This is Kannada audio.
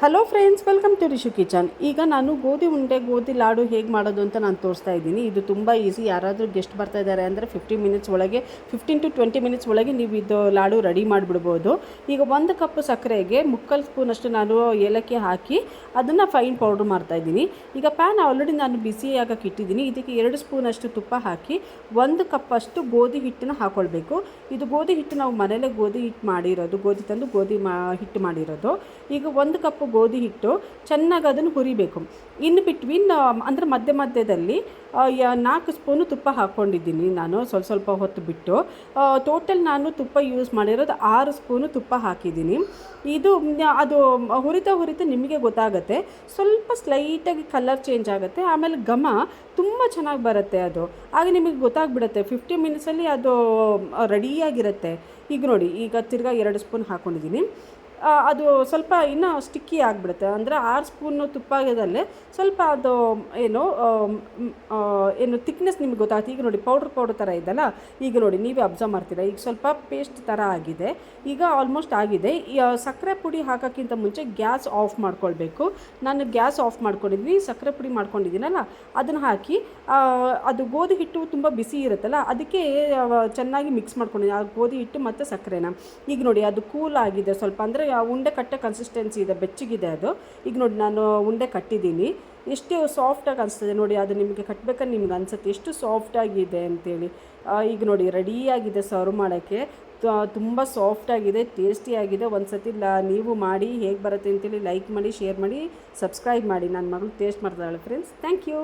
Hello friends welcome to Rishu kitchen ಈಗ ನಾನು ಗೋಧಿ ಉಂಡೆ, ಗೋಧಿ ಲಾಡು ಹೇಗೆ ಮಾಡೋದು ಅಂತ ನಾನು ತೋರಿಸ್ತಾ ಇದ್ದೀನಿ. ಇದು ತುಂಬ ಈಸಿ ಯಾರಾದರೂ ಗೆಸ್ಟ್ ಬರ್ತಾ ಇದ್ದಾರೆ ಅಂದರೆ ಫಿಫ್ಟಿ ಮಿನಿಟ್ಸ್ ಒಳಗೆ ಫಿಫ್ಟೀನ್ ಟು ಟ್ವೆಂಟಿ ಮಿನಿಟ್ಸ್ ಒಳಗೆ ನೀವು ಇದು ಲಾಡು ರೆಡಿ ಮಾಡಿಬಿಡ್ಬೋದು. ಈಗ ಒಂದು ಕಪ್ ಸಕ್ಕರೆಗೆ ಮುಕ್ಕಲ್ ಸ್ಪೂನಷ್ಟು ನಾನು ಏಲಕ್ಕಿ ಹಾಕಿ ಅದನ್ನು ಫೈನ್ ಪೌಡ್ರ್ ಮಾಡ್ತಾ ಇದ್ದೀನಿ. ಈಗ ಪ್ಯಾನ್ ಆಲ್ರೆಡಿ ನಾನು ಬಿಸಿ ಆಗಕ್ಕೆ ಇಟ್ಟಿದ್ದೀನಿ. ಇದಕ್ಕೆ ಎರಡು ಸ್ಪೂನಷ್ಟು ತುಪ್ಪ ಹಾಕಿ ಒಂದು ಕಪ್ಪಷ್ಟು ಗೋಧಿ ಹಿಟ್ಟನ್ನು ಹಾಕ್ಕೊಳ್ಬೇಕು ಇದು ಗೋಧಿ ಹಿಟ್ಟು ನಾವು ಮನೇಲೇ ಗೋಧಿ ಹಿಟ್ಟು ಮಾಡಿರೋದು, ಗೋಧಿ ತಂದು ಗೋಧಿ ಮಾ, ಹಿಟ್ಟು ಮಾಡಿರೋದು. ಈಗ ಒಂದು ಕಪ್ ಗೋಧಿ ಹಿಟ್ಟು ಚೆನ್ನಾಗಿ ಅದನ್ನು ಹುರಿಬೇಕು. ಇನ್ನು ಬಿಟ್ವೀನ್ ಅಂದರೆ ಮಧ್ಯ ಮಧ್ಯದಲ್ಲಿ ನಾಲ್ಕು ಸ್ಪೂನು ತುಪ್ಪ ಹಾಕ್ಕೊಂಡಿದ್ದೀನಿ ನಾನು ಸ್ವಲ್ಪ ಸ್ವಲ್ಪ ಹೊತ್ತು ಬಿಟ್ಟು. ಟೋಟಲ್ ನಾನು ತುಪ್ಪ ಯೂಸ್ ಮಾಡಿರೋದು ಆರು ಸ್ಪೂನು ತುಪ್ಪ ಹಾಕಿದ್ದೀನಿ. ಇದು ಅದು ಹುರಿತಾ ಹುರಿತಾ ನಿಮಗೆ ಗೊತ್ತಾಗುತ್ತೆ. ಸ್ವಲ್ಪ ಸ್ಲೈಟಾಗಿ ಕಲರ್ ಚೇಂಜ್ ಆಗುತ್ತೆ. ಆಮೇಲೆ ಘಮ ತುಂಬ ಚೆನ್ನಾಗಿ ಬರುತ್ತೆ ಅದು. ಆಗ ನಿಮಗೆ ಗೊತ್ತಾಗ್ಬಿಡುತ್ತೆ ಫಿಫ್ಟಿ ಮಿನಿಟ್ಸಲ್ಲಿ ಅದು ರೆಡಿಯಾಗಿರುತ್ತೆ ಈಗ ನೋಡಿ, ಈಗ ತಿರ್ಗಾ ಎರಡು ಸ್ಪೂನ್ ಹಾಕ್ಕೊಂಡಿದ್ದೀನಿ ಅದು ಸ್ವಲ್ಪ ಇನ್ನೂ ಸ್ಟಿಕ್ಕಿ ಆಗಿಬಿಡುತ್ತೆ. ಅಂದರೆ ಆರು ಸ್ಪೂನು ತುಪ್ಪದಲ್ಲೇ ಸ್ವಲ್ಪ ಅದು, ಏನು ಏನು ತಿಕ್ನೆಸ್ ನಿಮ್ಗೆ ಗೊತ್ತಾಗುತ್ತೆ. ಈಗ ನೋಡಿ ಪೌಡ್ರ್ ಪೌಡ್ರ್ ಥರ ಇದೆಲ್ಲ ಈಗ ನೋಡಿ, ನೀವೇ ಅಬ್ಸರ್ವ್ ಮಾಡ್ತೀರಾ? ಈಗ ಸ್ವಲ್ಪ ಪೇಸ್ಟ್ ಥರ ಆಗಿದೆ. ಈಗ ಆಲ್ಮೋಸ್ಟ್ ಆಗಿದೆ. ಸಕ್ಕರೆ ಪುಡಿ ಹಾಕೋಕ್ಕಿಂತ ಮುಂಚೆ ಗ್ಯಾಸ್ ಆಫ್ ಮಾಡ್ಕೊಳ್ಬೇಕು. ನಾನು ಗ್ಯಾಸ್ ಆಫ್ ಮಾಡ್ಕೊಂಡಿದ್ದೀನಿ, ಸಕ್ಕರೆ ಪುಡಿ ಮಾಡ್ಕೊಂಡಿದ್ದೀನಲ್ಲ, ಅದನ್ನು ಹಾಕಿ ಅದು ಗೋಧಿ ಹಿಟ್ಟು ತುಂಬ ಬಿಸಿ ಇರುತ್ತಲ್ಲ, ಅದಕ್ಕೆ ಚೆನ್ನಾಗಿ ಮಿಕ್ಸ್ ಮಾಡ್ಕೊಂಡಿದ್ದೀನಿ. ಆ ಗೋಧಿ ಹಿಟ್ಟು ಮತ್ತು ಸಕ್ಕರೆನ. ಈಗ ನೋಡಿ, ಅದು ಕೂಲ್ ಆಗಿದೆ ಸ್ವಲ್ಪ. ಅಂದರೆ ಉಂಡೆ ಕಟ್ಟೋ ಕನ್ಸಿಸ್ಟೆನ್ಸಿ ಇದೆ, ಬೆಚ್ಚಗಿದೆ ಅದು. ಈಗ ನೋಡಿ, ನಾನು ಉಂಡೆ ಕಟ್ಟಿದ್ದೀನಿ. ಎಷ್ಟು ಸಾಫ್ಟಾಗಿ ಅನಿಸ್ತದೆ ನೋಡಿ, ಅದು ನಿಮಗೆ ಕಟ್ಟಬೇಕಾದ್ರೆ ನಿಮ್ಗೆ ಅನಿಸುತ್ತೆ, ಎಷ್ಟು ಸಾಫ್ಟಾಗಿದೆ ಅಂತೇಳಿ. ಈಗ ನೋಡಿ ರೆಡಿಯಾಗಿದೆ ಸರ್ವ್ ಮಾಡೋಕ್ಕೆ. ತುಂಬ ಸಾಫ್ಟಾಗಿದೆ ಟೇಸ್ಟಿಯಾಗಿದೆ ಒಂದು ಸತಿ ಲ, ನೀವು ಮಾಡಿ, ಹೇಗೆ ಬರುತ್ತೆ ಅಂತೇಳಿ ಲೈಕ್ ಮಾಡಿ ಶೇರ್ ಮಾಡಿ ಸಬ್ಸ್ಕ್ರೈಬ್ ಮಾಡಿ. ನನ್ನ ಮಗಳು ಟೇಸ್ಟ್ ಮಾಡ್ತಾಳೆ ಫ್ರೆಂಡ್ಸ್ ಥ್ಯಾಂಕ್ ಯು.